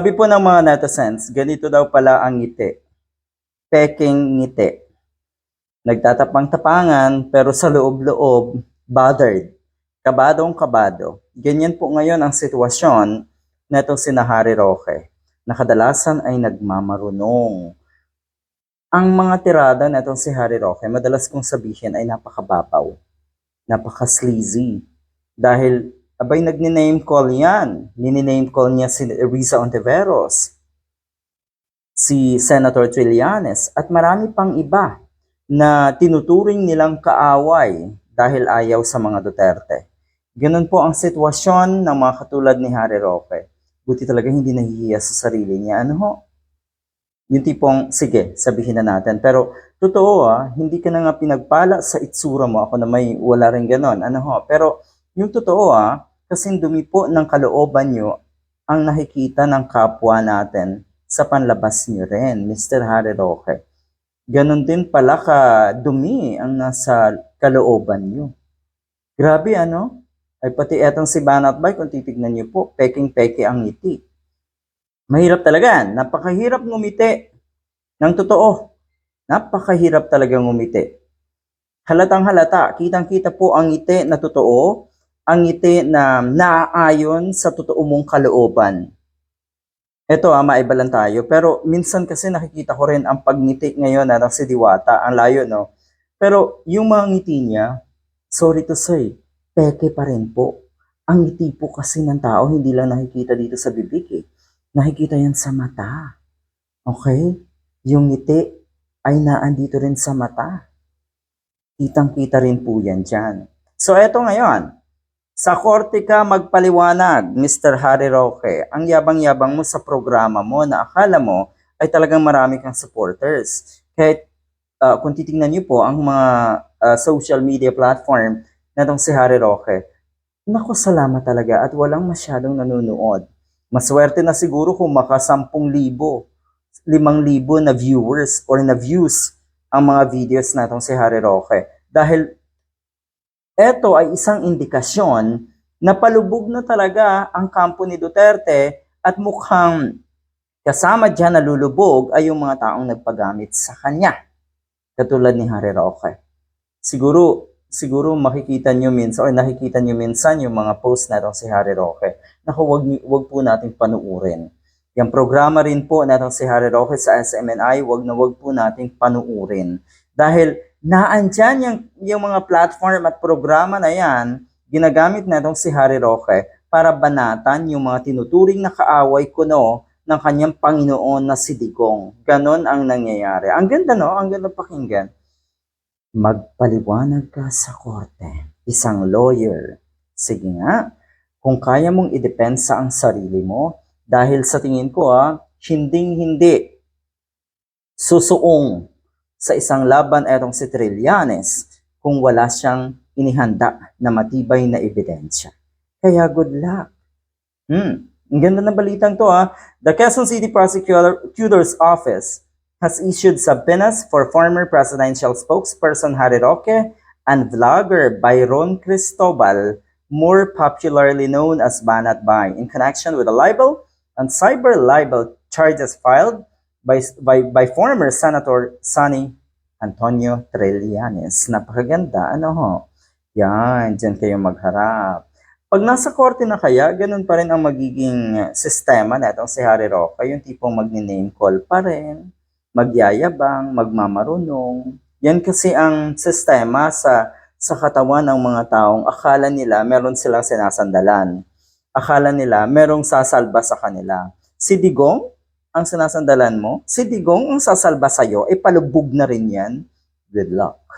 Sabi po ng mga netizens, ganito daw pala ang ngiti. Peking ngiti. Nagtatapang-tapangan pero sa loob-loob, bothered. Kabadong kabado. Ganyan po ngayon ang sitwasyon netong si Harry Roque na kadalasan ay nagmamarunong. Ang mga tirada netong si Harry Roque, madalas kong sabihin ay napakababaw, napaka-sleazy. Dahil, abay nagni-name call yan. Nini-name call niya si Riza Ontiveros, si Senator Trillanes, at marami pang iba na tinuturing nilang kaaway dahil ayaw sa mga Duterte. Ganun po ang sitwasyon ng mga katulad ni Harry Roque. Buti talaga hindi nahihiya sa sarili niya. Ano ho? Yung tipong, sige, sabihin na natin. Pero, totoo ah, hindi ka na nga pinagpala sa itsura mo. Ako na may wala rin ganon. Ano ho? Pero, yung totoo ah, kasing dumi po ng kalooban nyo ang nakikita ng kapwa natin sa panlabas nyo rin, Mr. Harry Roque. Ganon din pala ka dumi ang nasa kalooban nyo. Grabe ano? Ay pati etong si Banat Bay, kung titignan niyo po, peking-peke ang ngiti. Mahirap talaga. Napakahirap ngumiti. Ng totoo. Napakahirap talaga ngumiti. Halatang halata. Kitang-kita po ang ngiti na totoo. Ang ngiti na naaayon sa totoo mong kalooban. Ito ah, maiba lang tayo. Pero minsan kasi nakikita ko rin ang pagngiti ngayon na si Diwata. Ang layo, no? Pero yung mga ngiti niya, sorry to say, peke pa rin po. Ang ngiti po kasi ng tao, hindi lang nakikita dito sa bibig eh. Nakikita yan sa mata. Okay? Yung ngiti ay naandito rin sa mata. Kitang-kita rin po yan dyan. So eto ngayon, sa korte ka magpaliwanag, Mr. Harry Roque. Ang yabang-yabang mo sa programa mo na akala mo ay talagang marami kang supporters. Kahit uh, kung titingnan niyo po ang mga uh, social media platform na itong si Harry Roque, naku salamat talaga at walang masyadong nanonood. Maswerte na siguro kung maka 10,000, 5,000 na viewers or na views ang mga videos na itong si Harry Roque. Dahil ito ay isang indikasyon na palubog na talaga ang kampo ni Duterte at mukhang kasama dyan na lulubog ay yung mga taong nagpagamit sa kanya. Katulad ni Harry Roque. Siguro, siguro makikita nyo minsan or nakikita nyo minsan yung mga post na si Harry Roque. Naku, wag, wag po natin panuurin. Yung programa rin po na itong si Harry Roque sa SMNI, wag na wag po natin panuurin. Dahil naandyan yung, yung mga platform at programa na yan, ginagamit na itong si Harry Roque para banatan yung mga tinuturing na kaaway kuno ng kanyang Panginoon na si Digong. Ganon ang nangyayari. Ang ganda no? Ang ganda pakinggan. Magpaliwanag ka sa korte. Isang lawyer. Sige nga, kung kaya mong idepensa ang sarili mo, dahil sa tingin ko ah, hinding-hindi susuong sa isang laban etong si Trillanes kung wala siyang inihanda na matibay na ebidensya. Kaya good luck. Hmm, ang ganda ng balitang to ha. The Quezon City Prosecutor's Office has issued subpoenas for former presidential spokesperson Harry Roque and vlogger Byron Cristobal, more popularly known as Banat Bay, in connection with a libel and cyber libel charges filed by, by, by former Senator Sonny Antonio Trillanes. Napakaganda, ano ho? Yan, dyan kayo magharap. Pag nasa korte na kaya, ganun pa rin ang magiging sistema na itong si Harry Roque, yung tipong magni-name call pa rin, magyayabang, magmamarunong. Yan kasi ang sistema sa sa katawan ng mga taong akala nila meron silang sinasandalan. Akala nila merong sasalba sa kanila. Si Digong, ang sinasandalan mo, si Digong ang sasalba sa'yo, e palubog na rin yan. Good luck.